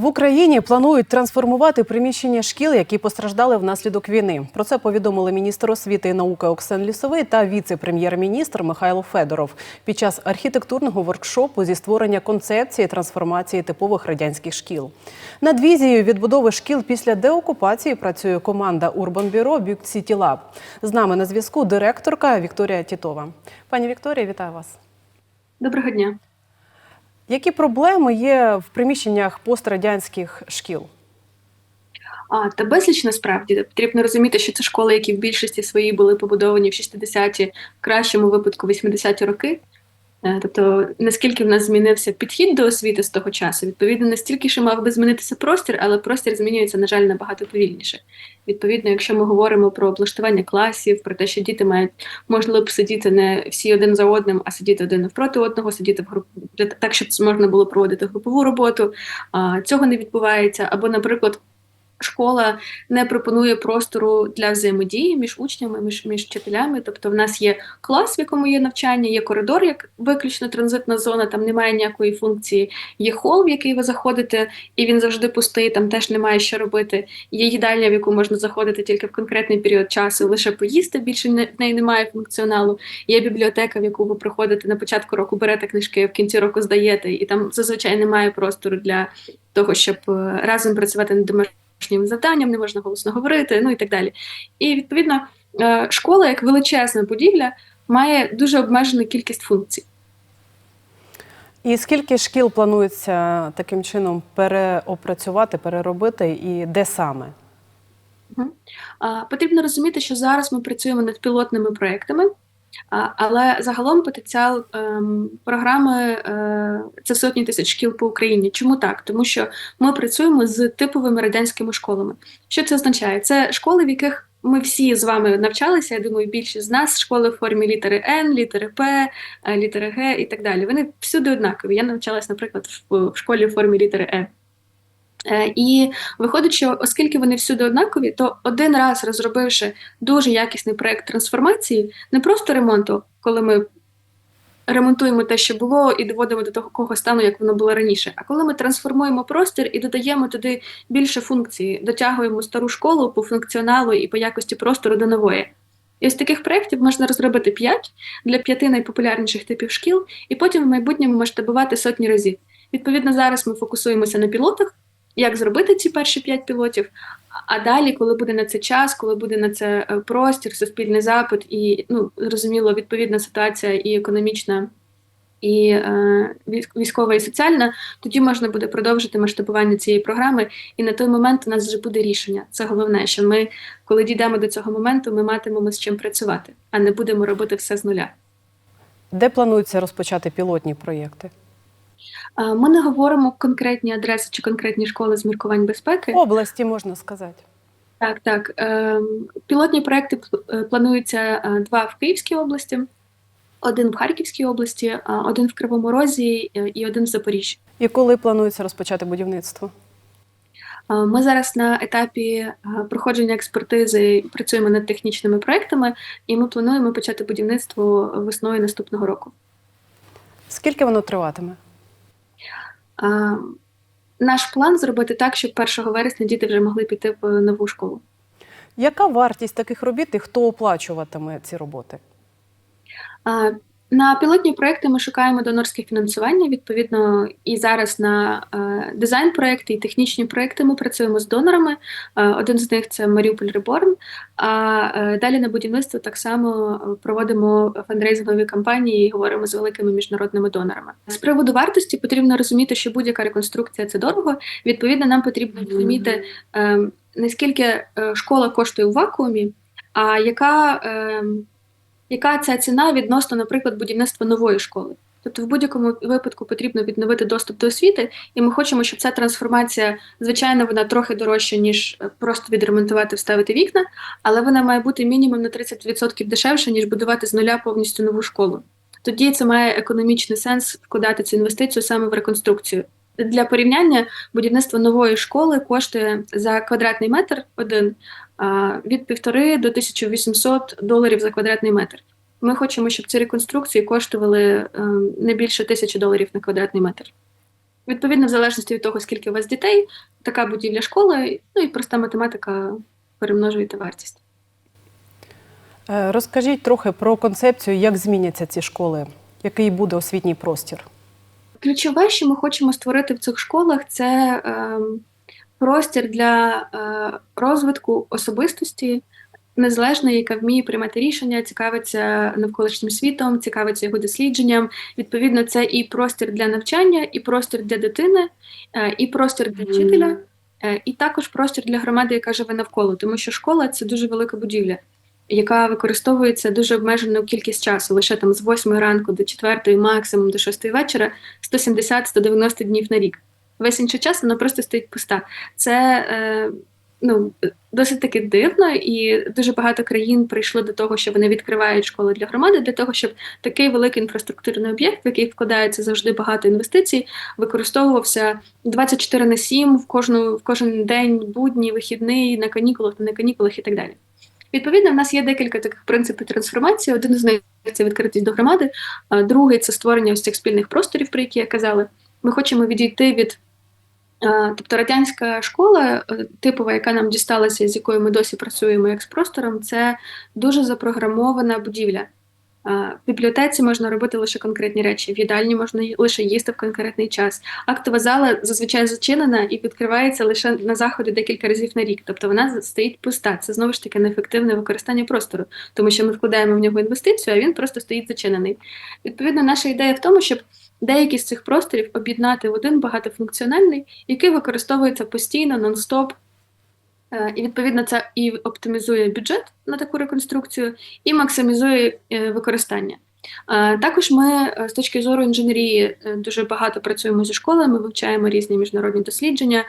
В Україні планують трансформувати приміщення шкіл, які постраждали внаслідок війни. Про це повідомили міністр освіти і науки Оксан Лісовий та віце-прем'єр-міністр Михайло Федоров під час архітектурного воркшопу зі створення концепції трансформації типових радянських шкіл. Над візією відбудови шкіл після деокупації працює команда Урбанбюро Бюк Сіті Лаб. З нами на зв'язку директорка Вікторія Тітова. Пані Вікторія, вітаю вас. Доброго дня. Які проблеми є в приміщеннях пострадянських шкіл? А, та безліч насправді потрібно розуміти, що це школи, які в більшості своїй були побудовані в 60-ті, в кращому випадку 80-ті роки. Е, Тобто, наскільки в нас змінився підхід до освіти з того часу, відповідно, настільки ще мав би змінитися простір, але простір змінюється, на жаль, набагато повільніше. Відповідно, якщо ми говоримо про облаштування класів, про те, що діти мають можливо б сидіти не всі один за одним, а сидіти один навпроти одного, сидіти в груп так, щоб можна було проводити групову роботу. А цього не відбувається. Або, наприклад. Школа не пропонує простору для взаємодії між учнями, між між вчителями. Тобто, в нас є клас, в якому є навчання, є коридор, як виключно транзитна зона, там немає ніякої функції. Є хол, в який ви заходите, і він завжди пустий, там теж немає що робити. Є їдальня, в яку можна заходити тільки в конкретний період часу, лише поїсти. Більше не- в неї немає функціоналу. Є бібліотека, в яку ви приходите на початку року, берете книжки, в кінці року здаєте, і там зазвичай немає простору для того, щоб е, разом працювати над домашніми завданням, не можна голосно говорити, ну і так далі. І відповідно, е, школа як величезна будівля має дуже обмежену кількість функцій. І скільки шкіл планується таким чином переопрацювати, переробити, і де саме? Потрібно розуміти, що зараз ми працюємо над пілотними проектами, але загалом потенціал ем, програми е, це сотні тисяч шкіл по Україні. Чому так? Тому що ми працюємо з типовими радянськими школами. Що це означає? Це школи, в яких ми всі з вами навчалися. Я думаю, більшість з нас школи в формі літери Н, літери П, е, літери Г і так далі. Вони всюди однакові. Я навчалась, наприклад, в, в школі в формі літери Е. Е, І виходить, що оскільки вони всюди однакові, то один раз розробивши дуже якісний проект трансформації, не просто ремонту, коли ми ремонтуємо те, що було, і доводимо до такого стану, як воно було раніше. А коли ми трансформуємо простір і додаємо туди більше функцій, дотягуємо стару школу по функціоналу і по якості простору до нової. І ось таких проєктів можна розробити 5 для п'яти найпопулярніших типів шкіл, і потім в майбутньому масштабувати сотні разів. Відповідно, зараз ми фокусуємося на пілотах, як зробити ці перші п'ять пілотів. А далі, коли буде на це час, коли буде на це е, простір, суспільний запит, і ну зрозуміло, відповідна ситуація і економічна, і е, військова, і соціальна, тоді можна буде продовжити масштабування цієї програми. І на той момент у нас вже буде рішення. Це головне, що ми, коли дійдемо до цього моменту, ми матимемо з чим працювати, а не будемо робити все з нуля. Де планується розпочати пілотні проєкти? Е, Ми не говоримо конкретні адреси чи конкретні школи з міркувань безпеки. Області можна сказати. Так, так. Ем, Пілотні проекти е, плануються е, два в Київській області, один в Харківській області, один в Кривому Розі е, і один в Запоріжжі. І коли планується розпочати будівництво? Е, Ми зараз на етапі е, проходження експертизи працюємо над технічними проектами, і ми плануємо почати будівництво весною наступного року. Скільки воно триватиме? Наш план зробити так, щоб 1 вересня діти вже могли піти в нову школу. Яка вартість таких робіт і хто оплачуватиме ці роботи? На пілотні проекти ми шукаємо донорське фінансування. Відповідно, і зараз на е, дизайн проекти і технічні проекти ми працюємо з донорами. Е, Один з них це Маріуполь Реборн. А е, далі на будівництво так само проводимо фандрейзингові кампанії і говоримо з великими міжнародними донорами. З приводу вартості потрібно розуміти, що будь-яка реконструкція це дорого. Відповідно, нам потрібно розуміти, е, наскільки школа коштує у вакуумі, а яка. Яка ця ціна відносно, наприклад, будівництва нової школи. Тобто, в будь-якому випадку потрібно відновити доступ до освіти, і ми хочемо, щоб ця трансформація, звичайно, вона трохи дорожча, ніж е, просто відремонтувати, вставити вікна, але вона має бути мінімум на 30% дешевше, ніж будувати з нуля повністю нову школу. Тоді це має економічний сенс вкладати цю інвестицію саме в реконструкцію. Для порівняння будівництво нової школи коштує за квадратний метр один від півтори до 1800 доларів за квадратний метр. Ми хочемо, щоб ці реконструкції коштували е, не більше тисячі доларів на квадратний метр. Відповідно, в залежності від того, скільки у вас дітей, така будівля школи, ну і проста математика перемножуєте вартість. Е, Розкажіть трохи про концепцію, як зміняться ці школи, який буде освітній простір. Ключове, що ми хочемо створити в цих школах, це е, простір для е, розвитку особистості, незалежної, яка вміє приймати рішення, цікавиться навколишнім світом, цікавиться його дослідженням. Відповідно, це і простір для навчання, і простір для дитини, е, і простір для вчителя, е, і також простір для громади, яка живе навколо, тому що школа це дуже велика будівля. Яка використовується дуже обмежену кількість часу, лише там з 8 ранку до 4, максимум до 6 вечора, 170-190 днів на рік. Весь інший час вона просто стоїть пуста. Це е, ну, досить таки дивно, і дуже багато країн прийшли до того, що вони відкривають школи для громади, для того, щоб такий великий інфраструктурний об'єкт, в який вкладається завжди багато інвестицій, використовувався 24 на 7 в кожну в кожен день, будні, вихідний, на канікулах, та на канікулах і так далі. Відповідно, в нас є декілька таких принципів трансформації. Один з них це відкритість до громади, а другий це створення ось цих спільних просторів, про які я казала. Ми хочемо відійти від. Тобто радянська школа, е, типова, яка нам дісталася, з якою ми досі працюємо як з простором, це дуже запрограмована будівля. В бібліотеці можна робити лише конкретні речі, в їдальні можна лише їсти в конкретний час. Актова зала зазвичай зачинена і відкривається лише на заходи декілька разів на рік. Тобто вона стоїть пуста. Це знову ж таки неефективне використання простору, тому що ми вкладаємо в нього інвестицію, а він просто стоїть зачинений. Відповідно, наша ідея в тому, щоб деякі з цих просторів об'єднати в один багатофункціональний, який використовується постійно, нон-стоп. Е, І відповідно це і оптимізує бюджет на таку реконструкцію, і максимізує е, використання. Е, Також ми з точки зору інженерії дуже багато працюємо зі школами, вивчаємо різні міжнародні дослідження,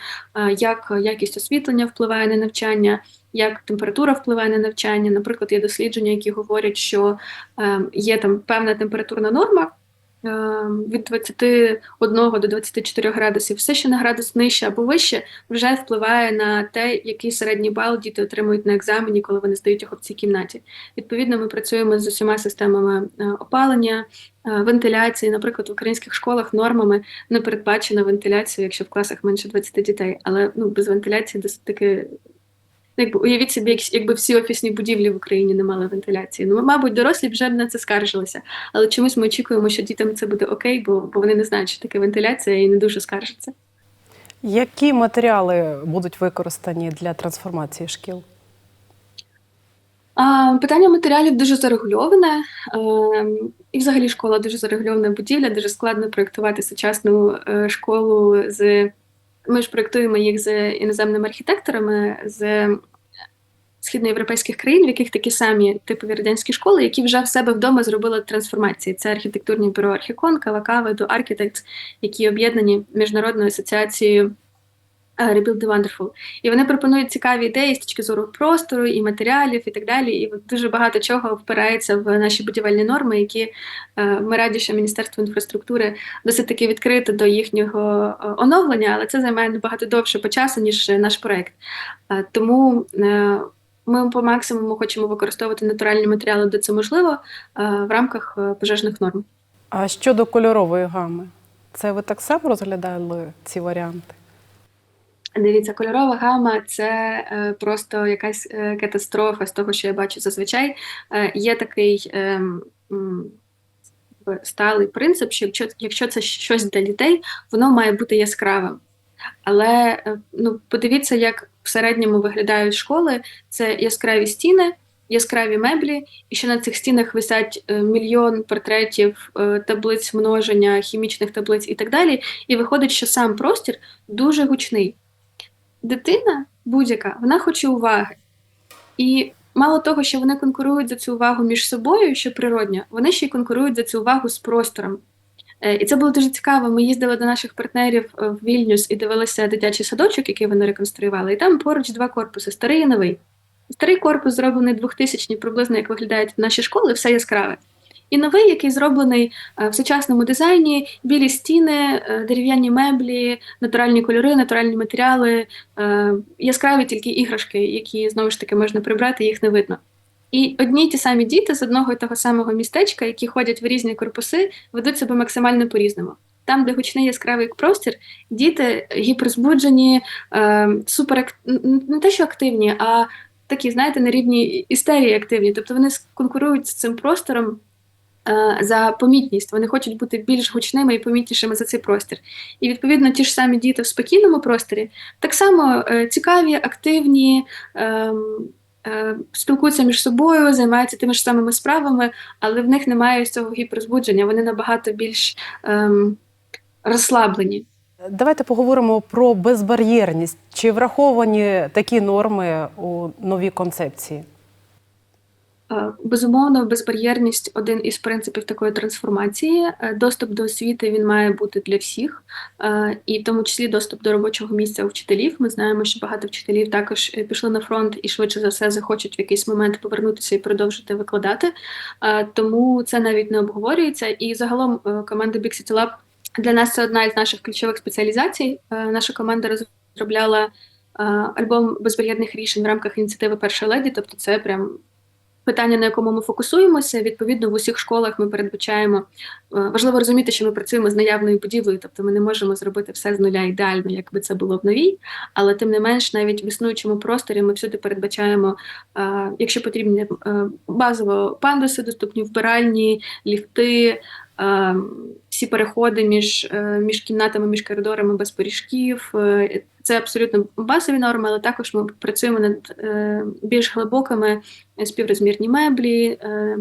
як якість освітлення впливає на навчання, як температура впливає на навчання. Наприклад, є дослідження, які говорять, що е, є там певна температурна норма. Е, Від 21 до 24 градусів, все, що на градус нижче або вище, вже впливає на те, який середній бал діти отримують на екзамені, коли вони здають його в цій кімнаті. Відповідно, ми працюємо з усіма системами е, опалення, е, вентиляції. Наприклад, в українських школах нормами не передбачена вентиляція, якщо в класах менше 20 дітей. Але ну без вентиляції досить таки. Ну, Якби уявіть собі, як- якби всі офісні будівлі в Україні не мали вентиляції. Ну, мабуть, дорослі вже б на це скаржилися. Але чомусь ми очікуємо, що дітям це буде окей, бо, бо вони не знають, що таке вентиляція і не дуже скаржаться. Які матеріали будуть використані для трансформації шкіл? А, питання матеріалів дуже зарегульоване. Ем, і взагалі школа дуже зарегульована будівля, дуже складно проєктувати сучасну е, школу з. Ми ж проєктуємо їх з іноземними архітекторами з східноєвропейських країн, в яких такі самі типові радянські школи, які вже в себе вдома зробили трансформації. Це архітектурні бюро Архікон, Кавакава, до Architects, які об'єднані міжнародною асоціацією Rebuild the Wonderful. І вони пропонують цікаві ідеї з точки зору простору і матеріалів, і так далі. І дуже багато чого впирається в наші будівельні норми, які е, ми раді, що Міністерство інфраструктури досить таки відкрите до їхнього е, оновлення, але це займає набагато довше по часу, ніж наш проект. Е, Тому е, ми по максимуму хочемо використовувати натуральні матеріали, де це можливо, е, в рамках е, пожежних норм. А щодо кольорової гами, це ви так само розглядали ці варіанти? Дивіться, кольорова гама це е, просто якась е, катастрофа з того, що я бачу зазвичай. Е, є такий е, якби сталий принцип, що якщо, якщо це щось для дітей, воно має бути яскравим. Але е, ну, подивіться, як в середньому виглядають школи: це яскраві стіни, яскраві меблі, і що на цих стінах висять е, мільйон портретів, е, таблиць множення, хімічних таблиць і так далі. І виходить, що сам простір дуже гучний. Дитина будь-яка, вона хоче уваги. І мало того, що вони конкурують за цю увагу між собою, що природньо, вони ще й конкурують за цю увагу з простором. Е, І це було дуже цікаво. Ми їздили до наших партнерів е, в Вільнюс і дивилися дитячий садочок, який вони реконструювали. І там поруч два корпуси старий і новий. Старий корпус зроблений 2000 приблизно як виглядають наші школи, все яскраве. І новий, який зроблений е, в сучасному дизайні, білі стіни, е, дерев'яні меблі, натуральні кольори, натуральні матеріали, е, яскраві тільки іграшки, які знову ж таки можна прибрати, їх не видно. І одні й ті самі діти з одного і того самого містечка, які ходять в різні корпуси, ведуть себе максимально по-різному. там, де гучний яскравий простір, діти гіперзбуджені, е, не те, що активні, а такі, знаєте, на рівні істерії активні. Тобто вони конкурують з цим простором за помітність. Вони хочуть бути більш гучними і помітнішими за цей простір. І відповідно ті ж самі діти в спокійному просторі так само е, цікаві, активні. Е, е, Спілкуються між собою, займаються тими ж самими справами, але в них немає цього гіперзбудження. Вони набагато більш ем, розслаблені. Давайте поговоримо про безбар'єрність. Чи враховані такі норми у новій концепції? Е, Безумовно, безбар'єрність один із принципів такої трансформації. Е, Доступ до освіти він має бути для всіх, е, і в тому числі доступ до робочого місця вчителів. Ми знаємо, що багато вчителів також пішли на фронт і швидше за все захочуть в якийсь момент повернутися і продовжити викладати. Тому це навіть не обговорюється. І загалом команда Big City Lab для нас це одна із наших ключових спеціалізацій. Наша команда розробляла альбом безбар'єрних рішень в рамках ініціативи Перша леді. Тобто, це прям питання, на якому ми фокусуємося. Відповідно, в усіх школах ми передбачаємо. е, Важливо розуміти, що ми працюємо з наявною будівлею, тобто ми не можемо зробити все з нуля ідеально, якби це було в новій. Але тим не менш, навіть в існуючому просторі ми всюди передбачаємо, е, якщо потрібні е, базово пандуси, доступні вбиральні, ліфти. Всі переходи між, між кімнатами, між коридорами без поріжків. Це абсолютно базові норми, але також ми працюємо над е, більш глибокими співрозмірні меблі, е,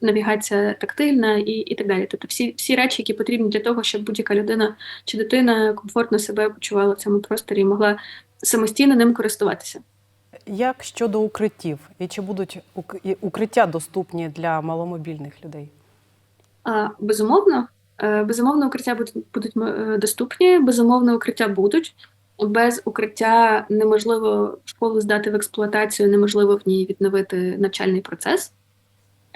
навігація тактильна і, і так далі. Тобто всі, всі речі, які потрібні для того, щоб будь-яка людина чи дитина комфортно себе почувала в цьому просторі і могла самостійно ним користуватися. Як щодо укриттів? І чи будуть укриття доступні для маломобільних людей? А, безумовно, е, безумовно, укриття будуть, будуть е, доступні, безумовно, укриття будуть. Без укриття неможливо школу здати в експлуатацію, неможливо в ній відновити навчальний процес.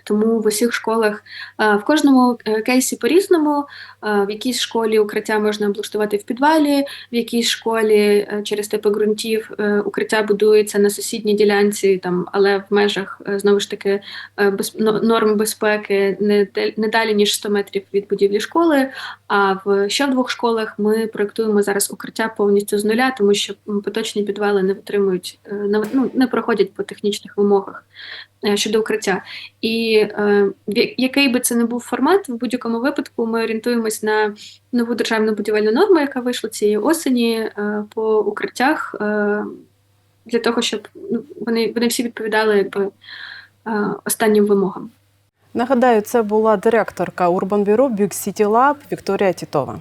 Тому в усіх школах е, в кожному е, кейсі по-різному. Е, В якійсь школі укриття можна облаштувати в підвалі, в якійсь школі через типи ґрунтів укриття будується на сусідній ділянці, там, але в межах знову ж таки без, норм безпеки не, далі ніж 100 метрів від будівлі школи. А в ще в двох школах ми проектуємо зараз укриття повністю з нуля, тому що поточні підвали не витримують, ну, не проходять по технічних вимогах щодо укриття. І е, який би це не був формат, в будь-якому випадку ми орієнтуємось на нову державну будівельну норму, яка вийшла цієї осені е, по укриттях, е, для того, щоб ну, вони, вони всі відповідали якби, останнім вимогам. Нагадаю, це була директорка Bureau Big City Lab Вікторія Тітова.